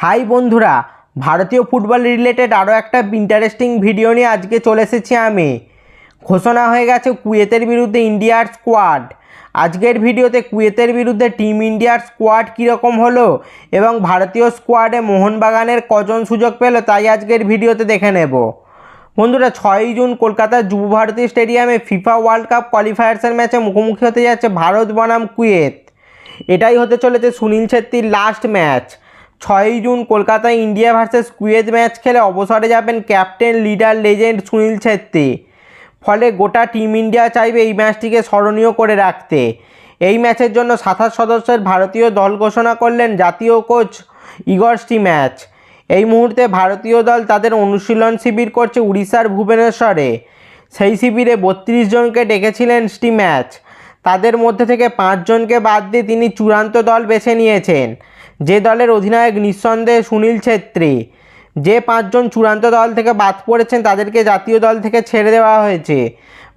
High বন্ধুরা, ভারতীয় football related আরও একটা ইন্টারেস্টিং ভিডিও নিয়ে আজকে চলে এসেছি আমি। ঘোষণা হয়ে গেছে কুয়েতের বিরুদ্ধে ইন্ডিয়ার স্কোয়াড আজকের ভিডিওতে কুয়েতের বিরুদ্ধে টিম ইন্ডিয়ার স্কোয়াড কীরকম হলো এবং ভারতীয় স্কোয়াডে মোহনবাগানের কজন সুযোগ পেল তাই আজকের ভিডিওতে দেখে নেব। বন্ধুরা, ছয়ই জুন কলকাতার যুব ভারতী স্টেডিয়ামে ফিফা ওয়ার্ল্ড কাপ কোয়ালিফায়ার্সের ম্যাচে মুখোমুখি হতে যাচ্ছে ভারত বনাম কুয়েত। এটাই হতে চলেছে সুনীল ছেত্রীর লাস্ট ম্যাচ ছয়ই জুন কলকাতায় ইন্ডিয়া ভার্সেস কুয়েত ম্যাচ খেলে অবসরে যাবেন captain, leader, legend Sunil Chhetri. ফলে গোটা টিম ইন্ডিয়া চাইবে এই ম্যাচটিকে স্মরণীয় করে রাখতে। এই ম্যাচের জন্য সাতাশ সদস্যের ভারতীয় দল ঘোষণা করলেন জাতীয় কোচ ইগর ম্যাচ। এই মুহূর্তে ভারতীয় দল তাদের অনুশীলন শিবির করছে উড়িষ্যার ভুবনেশ্বরে। সেই শিবিরে বত্রিশ জনকে ডেকেছিলেন স্টি ম্যাচ। তাদের মধ্যে থেকে পাঁচজনকে বাদ দিয়ে তিনি চূড়ান্ত দল বেছে নিয়েছেন। যে দলের অধিনায়ক নিঃসন্দেহে সুনীল ছেত্রী। যে পাঁচজন চূড়ান্ত দল থেকে বাদ পড়েছেন, তাদেরকে জাতীয় দল থেকে ছেড়ে দেওয়া হয়েছে।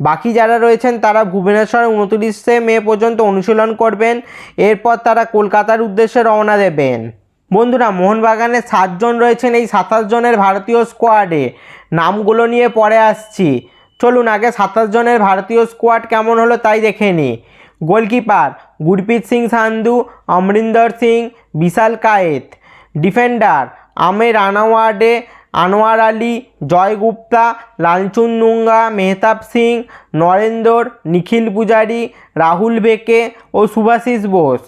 বাকি যারা রয়েছেন, তারা ভুবনেশ্বরে উনত্রিশে মে পর্যন্ত অনুশীলন করবেন। এরপর তারা কলকাতার উদ্দেশ্যে রওনা দেবেন। বন্ধুরা, মোহনবাগানে সাতজন রয়েছেন এই সাতাশ জনের ভারতীয় স্কোয়াডে নামগুলো নিয়ে পরে আসছি। চলুন, আগে সাতাশ জনের ভারতীয় স্কোয়াড কেমন হলো তাই দেখে নিই। গোলকিপার গুরপ্রীত সিং সান্ধু, অমরিন্দর সিং, বিশাল কায়েত। ডিফেন্ডার আমের আনাওয়ার্ডে আনোয়ার আলী, জয় গুপ্তা, লালচুন নুঙ্গা, মেহতাব সিং, নরেন্দর, নিখিল পূজারি, রাহুল বেকে ও সুভাশিস বোস।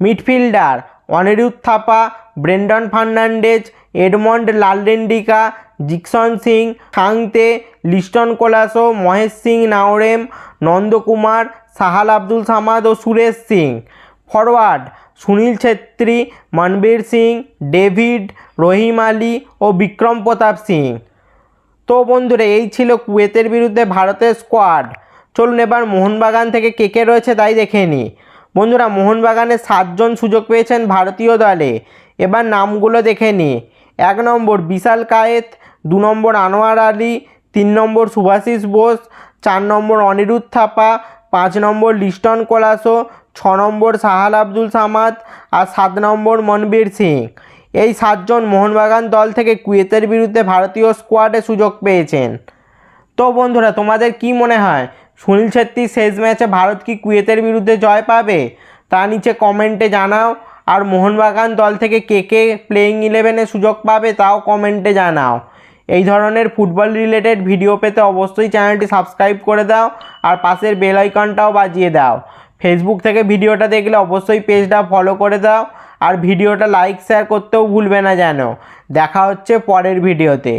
মিডফিল্ডার অনিরুদ্ধ থাপা ব্রেন্ডন ফার্নান্ডেজ, এডমন্ড লালরেন্ডিকা, জিকসন সিং, খাংতে, লিস্টন কোলাসো, মহেশ সিং নাওরেম, নন্দকুমার, সাহাল আব্দুল সামাদ ও সুরেশ সিং। ফরওয়ার্ড সুনীল ছেত্রী, মনবীর সিং, ডেভিড, রহিম আলী ও বিক্রম প্রতাপ সিং। তো বন্ধুরা, এই ছিল কুয়েতের বিরুদ্ধে ভারতের স্কোয়াড চলুন এবার মোহনবাগান থেকে কে কে রয়েছে তাই দেখে নিই। বন্ধুরা মোহনবাগানে সাতজন সুযোগ পেয়েছেন ভারতীয় দলে। এবার নামগুলো দেখে নিই এক নম্বর বিশাল কায়েত, দু নম্বর আনোয়ার আলী, তিন নম্বর সুভাশিস বোস, চার নম্বর অনিরুদ্ধ থাপা, পাঁচ নম্বর লিস্টন কোলাসো, ছ নম্বর সাহাল আব্দুল সামাদ আর সাত নম্বর মনবীর সিং। এই সাতজন মোহনবাগান দল থেকে কুয়েতের বিরুদ্ধে ভারতীয় স্কোয়াডে সুযোগ পেয়েছেন। তো বন্ধুরা, তোমাদের কি মনে হয়? সুনীল ছেত্রীর শেষ ম্যাচে ভারত কি কুয়েতের বিরুদ্ধে জয় পাবে? তা নিচে কমেন্টে জানাও। আর মোহনবাগান দল থেকে কে কে প্লেয়িং ইলেভেনে সুযোগ পাবে তাও কমেন্টে জানাও। এই ধরনের ফুটবল রিলেটেড ভিডিও পেতে অবশ্যই চ্যানেলটি সাবস্ক্রাইব করে দাও আর পাশের বেল আইকনটাও বাজিয়ে দাও। ফেসবুক থেকে ভিডিওটা দেখলে অবশ্যই পেজটা ফলো করে দাও আর ভিডিওটা লাইক শেয়ার করতেও ভুলবে না যেন। দেখা হচ্ছে পরের ভিডিওতে